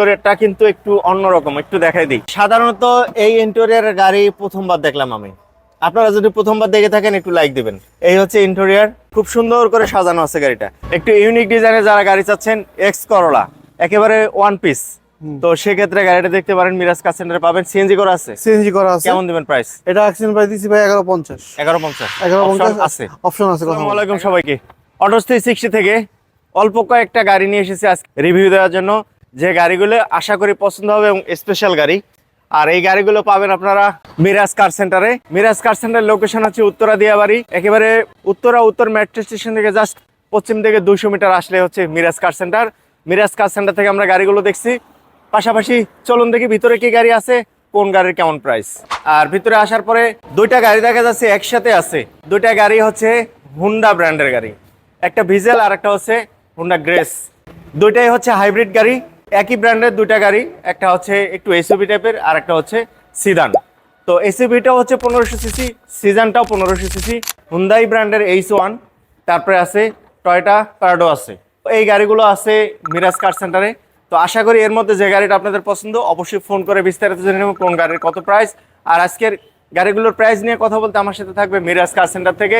ইন্টেরিয়রটা কিন্তু একটু অন্যরকম একটু দেখাই দিই। সাধারণত এই ইন্টেরিয়রের গাড়ি প্রথমবার দেখলাম আমি। আপনারা যদি প্রথমবার দেখে থাকেন একটু লাইক দিবেন। এই হচ্ছে ইন্টেরিয়র খুব সুন্দর করে সাজানো আছে গাড়িটা। একটু ইউনিক ডিজাইনের যারা গাড়ি চাচ্ছেন এক্স করলা একেবারে ওয়ান পিস তো সেক্ষেত্রে গাড়িটা দেখতে পারেন মিরাজ কার সেন্টারে পাবেন। সিএনজি করা আছে? সিএনজি করা আছে। কেমন দিবেন প্রাইস এটা অ্যাক্সিডেন্ট প্রাইস দিছি ভাই এগারো পঞ্চাশ। এগারো পঞ্চাশ। এগারো পঞ্চাশ আছে? অপশন আছে আসসালামু আলাইকুম সবাইকে। অটোস থ্রি সিক্সটি থেকে অল্প কয়েকটা গাড়ি নিয়ে এসেছি আজকে। রিভিউ দেওয়ার জন্য যে গাড়িগুলো আশা করি পছন্দ হবে এবং স্পেশাল গাড়ি। আর এই গাড়িগুলো পাবেন আপনারা মিরাজ কার সেন্টারে মিরাজ কার সেন্টার লোকেশন হচ্ছে উত্তরা দিয়াবাড়ি। একেবারে উত্তরা উত্তর মেট্রো স্টেশন থেকে জাস্ট পশ্চিম থেকে দুশো মিটার আসলে হচ্ছে Miraj car centre Miraj car centre থেকে আমরা গাড়িগুলো দেখছি। পাশাপাশি চলুন দেখি ভিতরে কি গাড়ি আছে, কোন গাড়ির কেমন প্রাইস আর ভিতরে আসার পরে দুইটা গাড়ি দেখা যাচ্ছে একসাথে আছে। দুইটা গাড়ি হচ্ছে হুন্ডা ব্র্যান্ডের গাড়ি। একটা ভিজেল আর একটা হচ্ছে হুন্ডা গ্রেস দুইটাই হচ্ছে হাইব্রিড গাড়ি। একই ব্র্যান্ডের দুইটা গাড়ি, একটা হচ্ছে একটু এসইউভি টাইপের আর একটা হচ্ছে সিদান তো এসইউভিটাও হচ্ছে পনেরোশো সিসি সিজানটাও পনেরোশো সিসি হুন্দাই ব্র্যান্ডের এইচ ওয়ান তারপরে আছে টয়টা প্যারাডো আছে। এই গাড়িগুলো আছে মিরাজ কার সেন্টারে তো আশা করি এর মধ্যে যে গাড়িটা আপনাদের পছন্দ, অবশ্যই ফোন করে বিস্তারিত জেনে নেব কোন গাড়ির কত প্রাইস আর আজকের গাড়িগুলোর প্রাইস নিয়ে কথা বলতে আমার সাথে থাকবে মিরাজ কার সেন্টার থেকে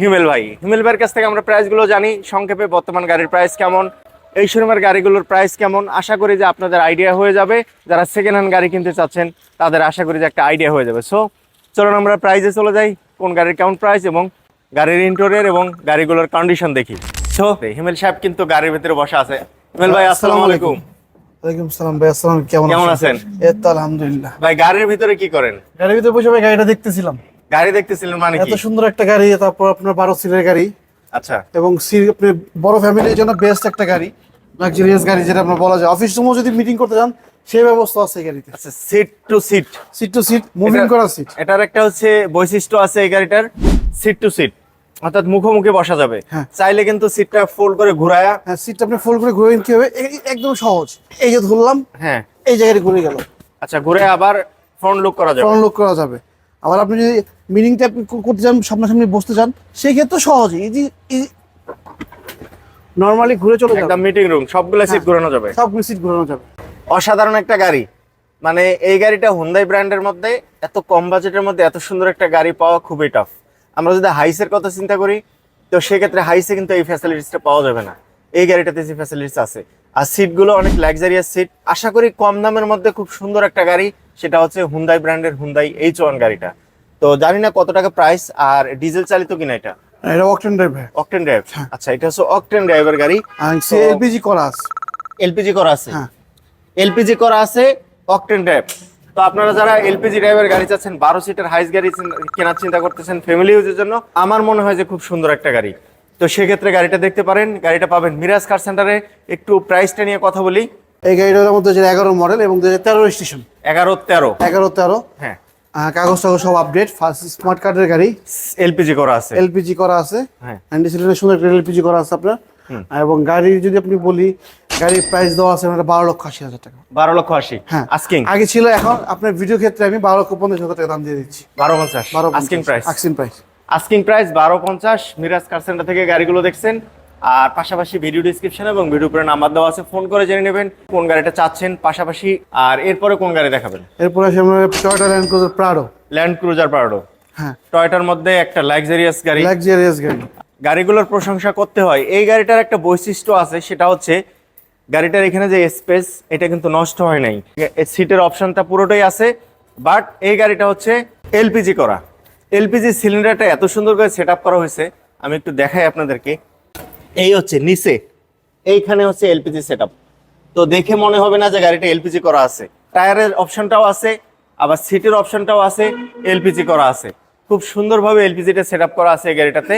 হিমেল ভাই। হিমেল ভাইয়ের কাছ থেকে আমরা প্রাইসগুলো জানি, সংক্ষেপে বর্তমান গাড়ির প্রাইস কেমন এই শোরুমের গাড়িগুলোর প্রাইস কেমন? আশা করি যে আপনাদের আইডিয়া হয়ে যাবে। যারা সেকেন্ড হ্যান্ড গাড়ি কিনতে চাচ্ছেন তাদের আশা করি যে একটা আইডিয়া হয়ে যাবে। সো চলুন আমরা প্রাইসে চলে যাই কোন গাড়ির কেমন প্রাইস এবং গাড়ির ইন্টোরিয়ার এবং গাড়িগুলোর কন্ডিশন দেখি। সো হিমেল সাহেব কিন্তু গাড়ির ভিতরে বসা আছে। হিমেল ভাই আসসালামু আলাইকুম। ওয়ালাইকুম সালাম ভাই আসসালাম কেমন কেমন আছেন? এই তো আলহামদুলিল্লাহ। ভাই গাড়ির ভিতরে কি করেন? গাড়ির ভিতরে বসে ভাই গাড়িটা দেখতেছিলাম। গাড়ি দেখতেছিলেন মানে কি? এত সুন্দর একটা গাড়ি তারপর আপনার বারো সিলের গাড়ি। আচ্ছা। এবং আপনি বড় ফ্যামিলির জন্য বেস্ট একটা গাড়ি। লাক্সারিয়াস গাড়ি যেটা আপনার বলা যায়। অফিস রুমও যদি মিটিং করতে যান সেই ব্যবস্থা আছে এই গাড়িতে। আচ্ছা seat to seat seat to seat moving করা সিট এটার একটা হচ্ছে বৈশিষ্ট্য আছে এই গাড়িটার সিট টু সিট অর্থাৎ মুখোমুখি বসা যাবে। হ্যাঁ। চাইলে কিন্তু সিটটা ফোল্ড করে ঘুরায়া হ্যাঁ সিটটা আপনি ফোল্ড করে ঘুরে কি হবে একদম সহজ। এই যে ধরলাম হ্যাঁ। এই জায়গায় ঘুরে গেল। আচ্ছা ঘুরে আবার ফ্রন্ট লুক করা যাবে। ফ্রন্ট লুক করা যাবে। আবার আপনি যদি মিটিংটা করতে চান সামনাসামনি বসতে চান সেই ক্ষেত্রে সহজই ইজি নর্মালি ঘুরে চলে যাবে। একদম মিটিং রুম সবগুলো সিট ঘুরানো যাবে। সবগুলো সিট ঘোরানো যাবে। অসাধারণ একটা গাড়ি। মানে এই গাড়িটা হুন্দাই ব্র্যান্ডের মধ্যে এত কম বাজেটের মধ্যে এত সুন্দর একটা গাড়ি পাওয়া খুবই টাফ আমরা যদি হাইসের কথা চিন্তা করি তো সেক্ষেত্রে হাইসে কিন্তু এই ফ্যাসিলিটিসটা পাওয়া যাবে না। এই গাড়িটাতে যে ফ্যাসিলিটিস আছে। আর সিটগুলো অনেক লাক্সারিয়াস সিট আশা করি কম দামের মধ্যে খুব সুন্দর একটা গাড়ি সেটা হচ্ছে হুন্দাই ব্র্যান্ডের হুন্দাই এইচ ওয়ান গাড়িটা। তো জানি না কত টাকা প্রাইস আর ডিজেল চালিত কিনা এটা। এটা অকটেন ড্রাইভ অকটেন ড্রাইভ আচ্ছা এটা হচ্ছে অকটেন ড্রাইভার গাড়ি। এলপিজি করা আছে। এলপিজি করা আছে? হ্যাঁ। এলপিজি করা আছে অকটেন ড্রাইভ তো আপনারা যারা এলপিজি ড্রাইভার গাড়ি চাচ্ছেন বারো সিটের হাইস গাড়ি কেনার চিন্তা করতেছেন ফ্যামিলি ইউজের জন্য আমার মনে হয় যে খুব সুন্দর একটা গাড়ি। তো সেক্ষেত্রে গাড়িটা দেখতে পারেন গাড়িটা পাবেন মিরাজ কার সেন্টারে একটু প্রাইসটা নিয়ে কথা বলি। এই গাড়িটার মধ্যে এগারো মডেল এবং দু হাজার তেরো রেজিস্ট্রেশন এগারো তেরো। এগারো তেরো। হ্যাঁ। কাগজ টাগজ সব আপডেট ফার্স্ট স্মার্ট কার্ডের গাড়ি। এলপিজি করা আছে। এলপিজি করা আছে। হ্যাঁ। সিলিন্ডার সুন্দর একটা এলপিজি করা আছে আপনার। এবং গাড়ির যদি আপনি বলি গাড়ির প্রাইস দেওয়া আছে মানে বারো লক্ষ আশি হাজার টাকা। বারো লক্ষ আশি? হ্যাঁ। আস্কিং আগে ছিল এখন আপনার ভিডিও ক্ষেত্রে আমি বারো লক্ষ পঞ্চাশ হাজার টাকা দাম দিয়ে দিচ্ছি। বারো পঞ্চাশ? বারো asking price asking price asking price বারো পঞ্চাশ। মিরাজ কার সেন্টার থেকে গাড়িগুলো দেখছেন। আর পাশাপাশি ভিডিও ডিসক্রিপশন এবং ভিডিও উপরে নাম্বার দেওয়া আছে ফোন করে জেনে নেবেন কোন গাড়িটা চাচ্ছেন পাশাপাশি আর এরপরে কোন গাড়ি দেখাবেন? এরপরে আসে আমরা Toyota Land Cruiser Prado Land Cruiser Prado হ্যাঁ। টয়টার মধ্যে একটা লাক্সারিয়াস গাড়ি। লাক্সারিয়াস গাড়ি। গাড়িগুলোর প্রশংসা করতে হয়। এই গাড়িটার একটা বৈশিষ্ট্য আছে সেটা হচ্ছে গাড়িটার এখানে যে স্পেস এটা কিন্তু নষ্ট হয় নাই। সিটের অপশনটা পুরোটাই আছে বাট এই গাড়িটা হচ্ছে এলপিজি করা। এলপিজি সিলিন্ডারটা এত সুন্দর করে সেট করা হয়েছে আমি একটু দেখাই আপনাদেরকে। এই হচ্ছে নিচে এইখানে হচ্ছে এলপিজি সেট তো দেখে মনে হবে না যে গাড়িটা এলপিজি করা আছে। টায়ারের অপশনটাও আছে আবার সিটের অপশনটাও আছে এলপিজি করা আছে। খুব সুন্দরভাবে এলপিজিটা সেট করা আছে এই গাড়িটাতে।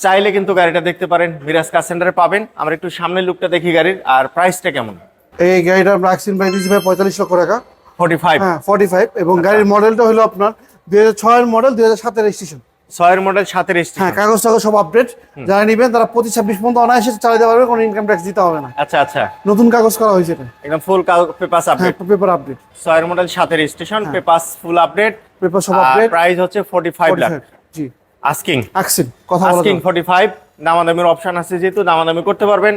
চাইলে কিন্তু গাড়িটা দেখতে পারেন মিরাজ কার সেন্টারে পাবেন। আমরা একটু সামনের লুকটা দেখি গাড়ির আর প্রাইসটা কেমন? এই গাড়িটা অ্যাক্সিডেন্ট প্রাইস দিচ্ছি ভাই পঁয়তাল্লিশ লক্ষ টাকা। ফোর্টি ফাইভ হ্যাঁ ফর্টি ফাইভ এবং গাড়ির মডেলটা হলো আপনার দুই হাজার ছয়ের মডেল দুই হাজার সাতের রেজিস্ট্রেশন ছয়ের মডেল সাতের হ্যাঁ কাগজ টাগজ সব আপডেট যারা নিবেন তারা পঁচিশ ছাব্বিশ পর্যন্ত অনায়াসে চালাতে পারবে কোনো ইনকাম ট্যাক্স দিতে হবে না। আচ্ছা আচ্ছা। নতুন কাগজ করা হয়েছে এটা। একদম ফুল হ্যাঁ আপডেট পেপার আপডেট ছয়ের মডেল সাতের station papers full update paper সব আপডেট প্রাইস হচ্ছে ফোর্টি ফাইভ লাখ জি। আস্কিং আক্সিন কথা বলা আস্কিং যাবে। ফোর্টি ফাইভ দামাদামির অপশন আছে যেহেতু দামাদামি করতে পারবেন।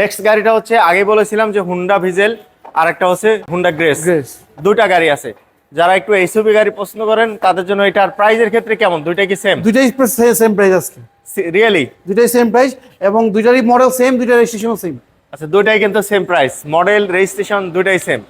নেক্সট গাড়িটা হচ্ছে আগে বলেছিলাম যে হুন্ডা ভিজেল আর একটা হচ্ছে হুন্ডা গ্রেস গ্রেস দুইটা গাড়ি আছে। যারা একটু এসইউভি গাড়ি পছন্দ করেন তাদের জন্য এটার প্রাইজের ক্ষেত্রে কেমন? দুইটা কি সেম দুইটাই সেম প্রাইস আজকে। রিয়েলি দুইটাই সেম প্রাইস এবং দুইটারই মডেল সেম দুইটার রেজিস্ট্রেশনও সেম আচ্ছা দুইটাই কিন্তু সেম প্রাইস মডেল রেজিস্ট্রেশন দুইটাই সেম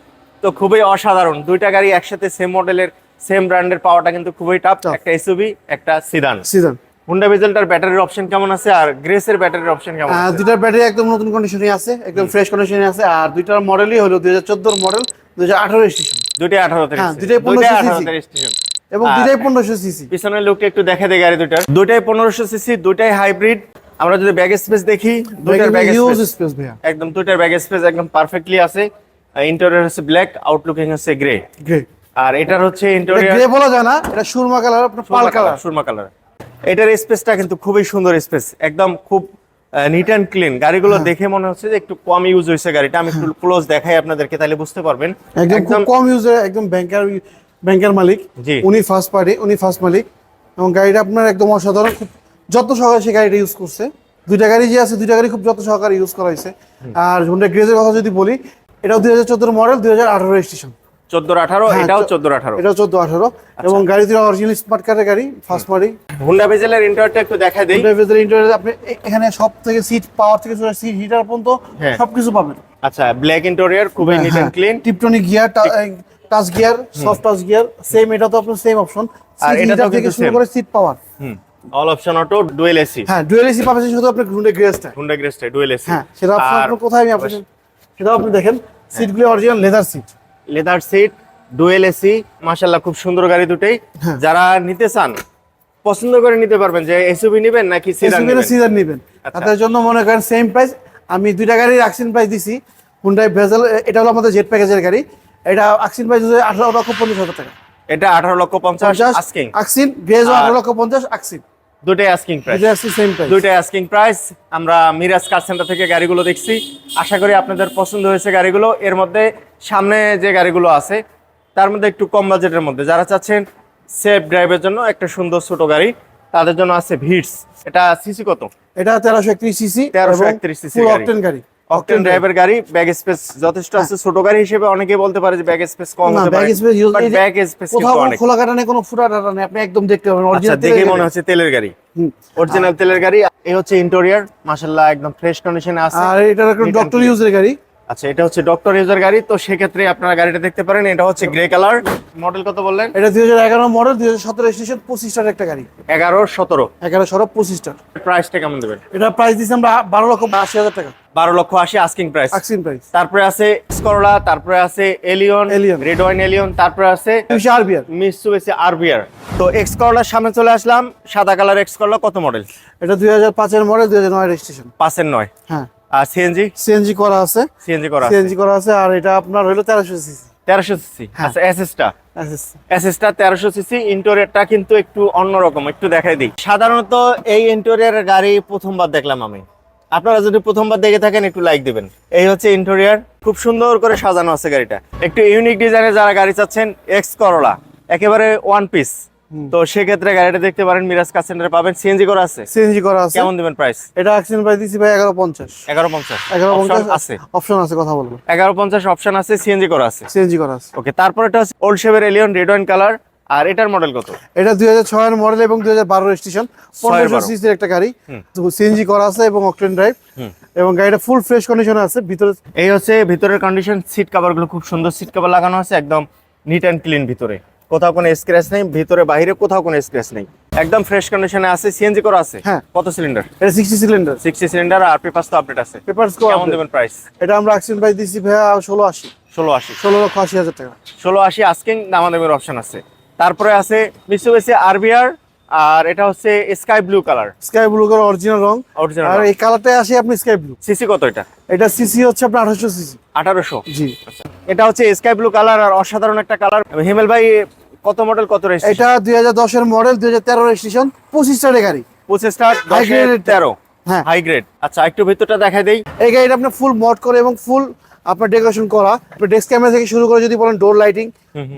তো খুবই অসাধারণ। দুইটা গাড়ি একসাথে সেম মডেলের সেম ব্র্যান্ডের পাওয়াটা কিন্তু খুবই টাফ একটা এসইউভি একটা সিদান সিজন হুন্ডা ভিজেলটার ব্যাটারির অপশন কেমন আছে? আর গ্রেসের ব্যাটারির অপশন কেমন আছে? দুইটার ব্যাটারি একদম নতুন কন্ডিশনে আছে একদম ফ্রেশ কন্ডিশনে আছে। আর দুইটার মডেলই হলো দুই হাজার চোদ্দোর মডেল দুই হাজার আঠারো রেজিস্ট্রেশন দুইটাই হ্যাঁ, দুইটাই 1500 রেজিস্ট্রেশন এবং দুইটাই পনেরোশো সিসি। পিছনের লুকটা একটু দেখা দেয় গাড়ি দুইটার। দুইটাই পনেরোশো সিসি দুইটাই হাইব্রিড আমরা যদি ব্যাগ স্পেস দেখি দুইটার ব্যাগ স্পেস স্পেস ভাইয়া। একদম দুইটার ব্যাগ স্পেস একদম পারফেক্টলি আছে। ইন্টেরিয়র হচ্ছে ব্ল্যাক আউটলুকিং হচ্ছে গ্রে গ্রে আর এটার হচ্ছে গ্রে ইন্টেরিয়র বলা যায় না এটা সুরমা কালার আপনার পাল কালার সুরমা কালার এটার স্পেসটা কিন্তু খুবই সুন্দর স্পেস একদম খুব নিট অ্যান্ড ক্লিন গাড়িগুলো হ্যাঁ। দেখে মনে হচ্ছে যে একটু কম ইউজ হয়েছে গাড়িটা। আমি একটু ক্লোজ দেখাই আপনাদেরকে তাহলে বুঝতে পারবেন। একদম কম ইউজের একদম ব্যাংকার ব্যাংকের মালিক। জি। উনি ফার্স্ট পার্টি উনি ফার্স্ট মালিক। এবং গাড়িটা আপনার একদম অসাধারণ খুব যত্ন সহকারে সে গাড়িটা ইউজ করছে। দুইটা গাড়ি যে আছে দুইটা গাড়ি খুব যত্ন সহকারে ইউজ করা হয়েছে। আর হুন্ডা গ্রেজের কথা যদি বলি এটাও দুই হাজার চোদ্দোর মডেল দুই হাজার আঠারো রেজিস্ট্রেশন চোদ্দোর আঠারো হ্যাঁ, এটাও চোদ্দোর আঠারো। এটাও চোদ্দ আঠারো আচ্ছা। এবং গাড়ি দুটো অরিজিনাল স্মার্ট গাড়ি ফার্স্ট হুন্ডা ভেজেলের ইন্টারটা একটু দেখা দেই। ইন্টারিয়র আপনি এখানে সব থেকে সিট পাওয়ার থেকে সিট হিটার পর্যন্ত। সবকিছু পাবেন। আচ্ছা ব্ল্যাক ইন্টেরিয়র খুবই neat and clean tiptronic gear touch gear soft touch gear same এটা তো আপনার সেম অপশন আর সিট এটাতেও থেকে শুরু করে সিট পাওয়ার হুম all option auto dual AC হ্যাঁ ডুয়েল এসি পাবেন শুধু আপনার হুন্ডা গ্রেসটা হুন্ডা গ্রেস্টে ডুয়েল এসি হ্যাঁ সেটা কোথায় আমি সেটাও আপনি দেখেন সিটগুলো original leather seat leather seat dual AC মাশাআল্লাহ খুব সুন্দর গাড়ি দুটেই। হ্যাঁ। যারা নিতে চান পছন্দ করে নিতে পারবেন যে এসইউভি নেবেন নাকি সিডান নেবেন? সিজার নেবেন। আচ্ছা। তাদের জন্য মনে করেন সেম প্রাইস আমি দুইটা গাড়ির আকসিন প্রাইস দিছি। হুন্ডাই ভেজাল এটা হলো আমাদের জেট প্যাকেজের গাড়ি। এটা আকসিন প্রাইস হচ্ছে আঠারো লক্ষ পঞ্চাশ হাজার টাকা। এটা আঠারো লক্ষ পঞ্চাশ আস্কিং গ্রেজ আর- আঠারো লক্ষ পঞ্চাশ আকসিন দুটাই আস্কিং প্রাইস সেম প্রাইস দুইটাই আস্কিং প্রাইস আমরা মিরাজ কার সেন্টার থেকে গাড়িগুলো দেখছি। আশা করি আপনাদের পছন্দ হয়েছে গাড়িগুলো। এর মধ্যে সামনে যে গাড়িগুলো আছে তার মধ্যে একটু কম বাজেটের মধ্যে। যারা চাচ্ছেন সেফ ড্রাইভের জন্য একটা সুন্দর ছোট গাড়ি তাদের জন্য আছে ভিটস এটা সিসি কত? এটা তেরোশো একত্রিশ সিসি 1331 cc ফুল গাড়ি। অকটেন গাড়ি। অকটেন ড্রাইভের গাড়ি ব্যাগ স্পেস যথেষ্ট আছে। ছোট গাড়ি হিসেবে অনেকে বলতে পারে যে ব্যাগ স্পেস কম হতে পারে। Bag space use bag space কোথাও খোলা কাটা নেই কোনো ফুটা টাটা নেই আপনি একদম দেখতে পাবেন। আচ্ছা অরিজিনাল দেখে মনে হচ্ছে তেলের গাড়ি। অরিজিনাল তেলের গাড়ি এই হচ্ছে ইন্টেরিয়র মাশাআল্লাহ একদম ফ্রেশ কন্ডিশনে আছে। আর এটা একটা ডক্টর। ইউজের গাড়ি। আচ্ছা এটা হচ্ছে ডক্টর ইউজার গাড়ি তো সেক্ষেত্রে আপনারা গাড়িটা দেখতে পারেন। এটা হচ্ছে গ্রে কালার মডেল কত বললেন? এটা দুই হাজার এগারো মডেল দুই হাজার সতেরো স্টেশন পঁচিশটার একটা গাড়ি। এগারো সতেরো? এগারো সরব পঁচিশটার প্রাইসটা কেমন দেবেন? এটা প্রাইস দিচ্ছি আমরা বারো লক্ষ আশি হাজার টাকা। বারো লক্ষ আশি আস্কিং প্রাইস আকসিন প্রাইস তারপরে আছে স্করলা তারপরে আছে Allion Allion red wine Allion তারপরে আছে দুইশো আর বিয়ার মিসুবিসি আরবিআর তো এক্স করলার সামনে চলে আসলাম। সাদা কালার এক্স করলা কত মডেল এটা দুই হাজার পাঁচের মডেল দুই হাজার নয় রেজিস্ট্রেশন পাঁচের নয়। হ্যাঁ। আর সিএনজি সিএনজি করা আছে। সিএনজি করা সিএনজি করা আছে আর এটা আপনার হলো তেরোশো সিসি। তেরোশো সিসি। হ্যাঁ। আচ্ছা এসএসটা এসএসটা তেরোশো সিসি ইন্টোরিয়ারটা কিন্তু একটু অন্যরকম একটু দেখাই দিই। সাধারণত এই ইন্টোরিয়ারের গাড়ি প্রথমবার দেখলাম আমি। আপনারা যদি প্রথমবার দেখে থাকেন একটু লাইক দিবেন। এই হচ্ছে ইন্টোরিয়ার। খুব সুন্দর করে সাজানো আছে গাড়িটা। একটু ইউনিক ডিজাইনের যারা গাড়ি চাচ্ছেন এক্স করলা একেবারে ওয়ান পিস তো সেক্ষেত্রে গাড়িটা দেখতে পারেন মিরাজ কার সেন্টারে পাবেন। সিএনজি করা আছে? সিএনজি করা আছে। কেমন দিবেন প্রাইস এটা আকসিন প্রাইস দিচ্ছি ভাই এগারো পঞ্চাশ। এগারো পঞ্চাশ। এগারো পঞ্চাশ আছে? অপশন আছে কথা বলব। এগারো পঞ্চাশ অপশন আছে সিএনজি করা আছে। সিএনজি করা আছে। ওকে তারপর এটা হচ্ছে ওল্ড শেভের এলিয়ন রেড ওয়াইন কালার আর এটার মডেল কত? এটা দুই হাজার ছয়ের মডেল এবং দুই হাজার বারো রেজিস্ট্রেশন পনেরোশো বারো। সিসির একটা গাড়ি। সিএনজি করা আছে এবং অকটেন ড্রাইভ এবং গাড়িটা ফুল ফ্রেশ কন্ডিশনে আছে। ভিতরে এই হচ্ছে ভিতরের কন্ডিশন সিট কভারগুলো খুব সুন্দর। সিট কভার লাগানো আছে একদম নিট অ্যান্ড ক্লিন ভিতরে। কোথাও কোনো স্ক্র্যাচ নেই ভিতরে বাইরে কোথাও কোনো স্ক্র্যাচ নেই। একদম ফ্রেশ কন্ডিশনে আছে সিএনজি করা আছে? হ্যাঁ। কত সিলিন্ডার এটা সিক্সটি সিলিন্ডার সিক্সটি সিলিন্ডার আর পেপারস তো আপডেট আছে। পেপারস কো কেমন দেবেন প্রাইস এটা আমরা আকসিন প্রাইস দিচ্ছি ভাইয়া ষোলো আশি। ষোলো আশি। ষোলো লক্ষ আশি হাজার টাকা। ষোলো আশি আস্কিং দামাদামের অপশন আছে। তারপরে আছে মিসুবেসি আরবিআর আর এটা হচ্ছে sky blue colour sky blue colour original রং। অরিজিনাল আর এই কালারটাই আসে আপনি স্কাই ব্লু সিসি কত এটা? এটা সিসি হচ্ছে আপনার আঠারোশো সিসি আঠারোশো? জি। এটা হচ্ছে স্কাই ব্লু কালার আর অসাধারণ একটা কালার হিমেল ভাই কত মডেল কত রেস এটা দুই হাজার দশের মডেল দুই হাজার তেরো রেজিস্ট্রেশন পঁচিশ টাকা গাড়ি। পঁচিশ স্টার High grade তেরো। হ্যাঁ। হাই গ্রেড আচ্ছা একটু ভিতরটা দেখাই দেই। এই গাড়িটা আপনার ফুল মড করে এবং ফুল আপনার ডেকোরেশন করা। ডেস্ক ক্যামেরা থেকে শুরু করে যদি বলেন ডোর লাইটিং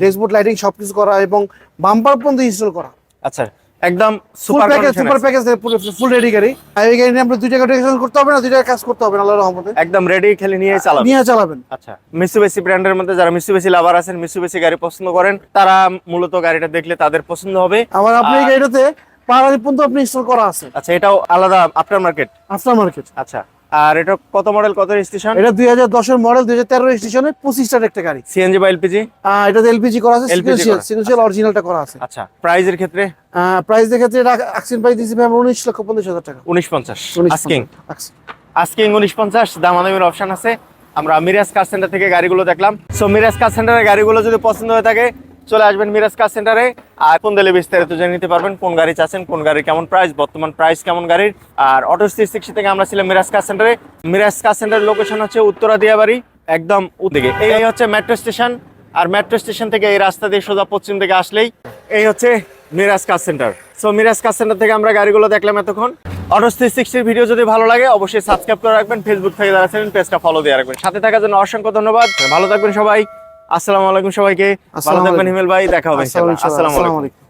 ডেস্কবোর্ড লাইটিং সবকিছু করা এবং বাম্পার পর্যন্ত ইনস্টল করা। আচ্ছা একদম super package super package full ready গাড়ি। আর এই গাড়ি নিয়ে আপনার দুই টাকা রেজিস্ট্রেশন করতে হবে না দুই টাকা কাজ করতে হবে না আল্লাহর রহমতে। একদম রেডি খেলে নিয়ে চালাবেন। নিয়ে চালাবেন। আচ্ছা মিসুবেসি ব্র্যান্ডের মধ্যে যারা মিসুবেসি লাভার আছেন মিসুবেসি গাড়ি পছন্দ করেন তারা মূলত গাড়িটা দেখলে তাদের পছন্দ হবে। আবার আপনি এই গাড়িটাতে পাহাড়ি পর্যন্ত আপনি ইনস্টল করা আছে। আচ্ছা এটাও আলাদা আফটার মার্কেট আফটার মার্কেট আচ্ছা আর এটা কত মডেল কত রেজিস্ট্রেশন এটা দুই হাজার দশের মডেল দুই হাজার তেরো রেজিস্ট্রেশনে পঁচিশটার একটা গাড়ি। সিএনজি বা এলপিজি এটাতে এলপিজি করা আছে সিকুয়েন্সিয়াল সিকুয়েন্সিয়াল অরিজিনালটা করা আছে। আচ্ছা প্রাইজের ক্ষেত্রে? প্রাইস দেখেছে এটা আকসিন প্রাইস দিয়েছি ভাই উনিশ লক্ষ পঞ্চাশ হাজার টাকা। উনিশ পঞ্চাশ আস্কিং। আস্কিং উনিশ পঞ্চাশ দামাদামির অপশন আছে। আমরা মিরাজ কার সেন্টার থেকে গাড়িগুলো দেখলাম। সো মিরাজ কার সেন্টারের গাড়িগুলো যদি পছন্দ হয়ে থাকে চলে আসবেন মিরাজ কার সেন্টারে আর কোন দিলে বিস্তারিত জেনে নিতে পারবেন, কোন গাড়ি চাচ্ছেন, কোন গাড়ির কেমন প্রাইস বর্তমান প্রাইস কেমন গাড়ির। আর অটো থ্রি সিক্সটি থেকে আমরা ছিলাম মিরাজ কার সেন্টারে মিরাজ কার সেন্টারের লোকেশন হচ্ছে উত্তরা দিয়াবাড়ি, একদম উদ্দিকে এই হচ্ছে মেট্রো স্টেশন আর মেট্রো স্টেশন থেকে এই রাস্তা দিয়ে সোজা পশ্চিম দিকে আসলেই এই হচ্ছে Miraj car centre so Miraj car centre থেকে আমরা গাড়িগুলো দেখলাম এতক্ষণ। অটো থ্রি সিক্সটির ভিডিও যদি ভালো লাগে, অবশ্যই সাবস্ক্রাইব করে রাখবেন। ফেসবুক থেকে আছেন পেজটা ফলো দিয়ে রাখবেন। সাথে থাকার জন্য অসংখ্য ধন্যবাদ। ভালো থাকবেন সবাই। আসসালামু আলাইকুম সবাইকে। ভালো থাকবেন হিমেল ভাই দেখা হবে আসসালামু আলাইকুম।